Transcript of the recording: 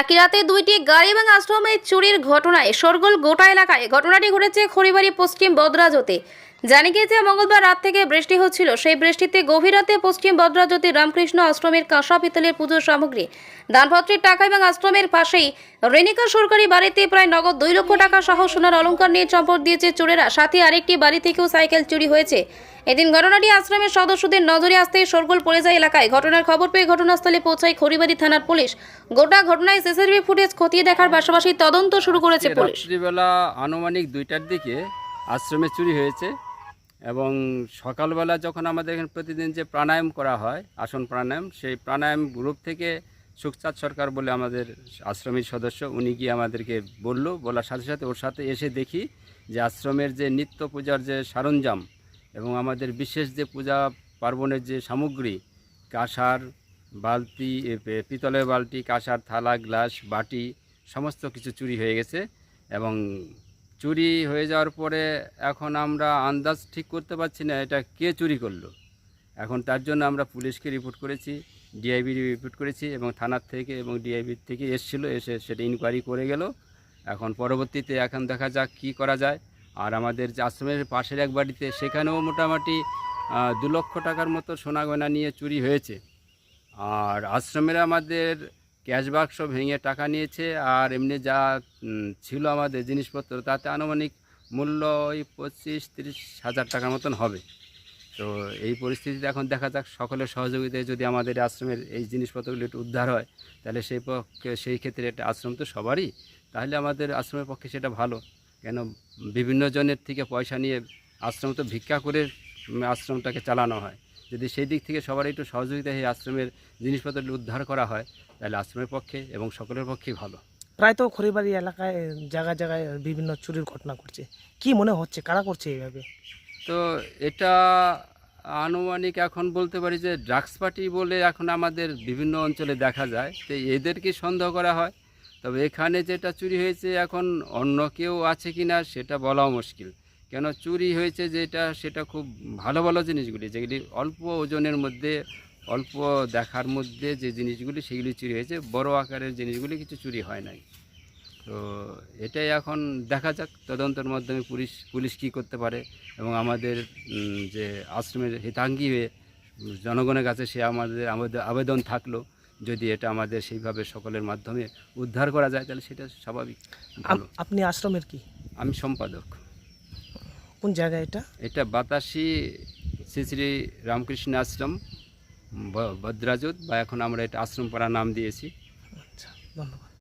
একই রাতে দুইটি গাড়ি এবং আশ্রমে চুরির ঘটনায় সরগোল গোটা এলাকায় ঘটনাটি ঘটেছে খড়িবাড়ি পশ্চিম বদরাজতে। জানি গিয়েছে, মঙ্গলবার রাত থেকে বৃষ্টি হচ্ছিল। সেই বৃষ্টিতে গভীর রাতে পশ্চিম বদরাজতে রামকৃষ্ণ আশ্রমের কাঁসা পিতলের পুজোর সামগ্রী, দানপত্রের টাকা এবং আশ্রমের পাশেই রেনিকা সরকারি বাড়িতে প্রায় নগদ দুই লক্ষ টাকা সহ সোনার অলঙ্কার নিয়ে চম্পট দিয়েছে চোরেরা। সাথে আরেকটি বাড়ি থেকেও সাইকেল চুরি হয়েছে। এদিন ঘটনাটি আশ্রমের সদস্যদের নজরে আসতেই সরগোল পড়ে যায় এলাকায়। ঘটনার খবর পেয়ে ঘটনাস্থলে পৌঁছায় খড়িবাড়ি থানার পুলিশ। গোটা ঘটনায় সিসিটিভি ফুটেজ খতিয়ে দেখার পাশাপাশি তদন্ত শুরু করেছে পুলিশ। রাত্রিবেলা আনুমানিক দুইটার দিকে আশ্রমে চুরি হয়েছে এবং সকালবেলা যখন আমাদের এখানে প্রতিদিন যে প্রাণায়াম করা হয় আসন প্রাণায়াম সেই প্রাণায়াম গ্রুপ থেকে সুখচাঁদ সরকার বলে আমাদের আশ্রমের সদস্য উনি গিয়ে আমাদেরকে বলল। বলার সাথে সাথে ওর সাথে এসে দেখি যে আশ্রমের যে নিত্য পূজার যে সরঞ্জাম এবং আমাদের বিশেষ যে পূজা পার্বণের যে সামগ্রী, কাঁসার বালতি পিতলের বালতি, কাঁসার থালা, গ্লাস, বাটি, সমস্ত কিছু চুরি হয়ে গেছে এবং চুরি হয়ে যাওয়ার পরে এখন আমরা আন্দাজ ঠিক করতে পারছি না এটা কে চুরি করল। এখন তার জন্য আমরা পুলিশকে রিপোর্ট করেছি ডিআইবি রিপোর্ট করেছি এবং থানার থেকে এবং ডিআইবি থেকে এসেছিল, এসে সেটা ইনকোয়ারি করে গেল। এখন পরবর্তীতে এখন দেখা যাক কি করা যায়। আর আমাদের আশ্রমের পাশের এক বাড়িতে সেখানেও মোটামুটি দু লক্ষ টাকার মতো সোনা গয়না নিয়ে চুরি হয়েছে। আর আশ্রমের আমাদের ক্যাশ বাক্স ভেঙে টাকা নিয়েছে আর এমনি যা ছিল আমাদের জিনিসপত্র তাতে আনুমানিক মূল্য ওই পঁচিশ তিরিশ হাজার টাকার মতন হবে। তো এই পরিস্থিতিতে এখন দেখা যাক সকলের সহযোগিতায় যদি আমাদের আশ্রমের এই জিনিসপত্রগুলো একটু উদ্ধার হয়, তাহলে সেই পক্ষে, সেই ক্ষেত্রে একটা আশ্রম তো সবারই, তাহলে আমাদের আশ্রমের পক্ষে সেটা ভালো। কেন বিভিন্ন জনের থেকে পয়সা নিয়ে আশ্রম তো ভিক্ষা করে আশ্রমটাকে চালানো হয়। যদি সেই দিক থেকে সবার একটু সহযোগিতা এই আশ্রমের জিনিসপত্র উদ্ধার করা হয় তাহলে আশ্রমের পক্ষে এবং সকলের পক্ষেই ভালো। প্রায় তো খড়িবাড়ি এলাকায় জায়গায় জায়গায় বিভিন্ন চুরির ঘটনা ঘটছে। কি মনে হচ্ছে? কারা করছে এইভাবে? তো এটা আনুমানিক এখন বলতে পারি যে ড্রাগস পার্টি বলে এখন আমাদের বিভিন্ন অঞ্চলে দেখা যায়। তো এদেরকে সন্দেহ করা হয়। তবে এখানে যেটা চুরি হয়েছে এখন অন্য কেউ আছে কি না সেটা বলাও মুশকিল। কেন চুরি হয়েছে যেটা, সেটা খুব ভালো ভালো জিনিসগুলি, যেগুলি অল্প ওজনের মধ্যে, অল্প দেখার মধ্যে যে জিনিসগুলি, সেগুলি চুরি হয়েছে, বড় আকারের জিনিসগুলি কিছু চুরি হয় নাই। তো এটাই এখন দেখা যাক, তদন্তের মাধ্যমে পুলিশ পুলিশ কী করতে পারে এবং আমাদের যে আশ্রমের হিতাঙ্গী হয়ে জনগণের কাছে সে আমাদের আমাদের আবেদন থাকল। যদি এটা আমাদের সেইভাবে সকলের মাধ্যমে উদ্ধার করা যায় তাহলে সেটা স্বাভাবিক ভালো। আপনি আশ্রমের কি? আমি সম্পাদক। কোন জায়গায় এটা? এটা বাতাসি শ্রী শ্রী রামকৃষ্ণ আশ্রম ভদ্রাজুত বা এখন আমরা এটা আশ্রম পাড়া নাম দিয়েছি। আচ্ছা ধন্যবাদ।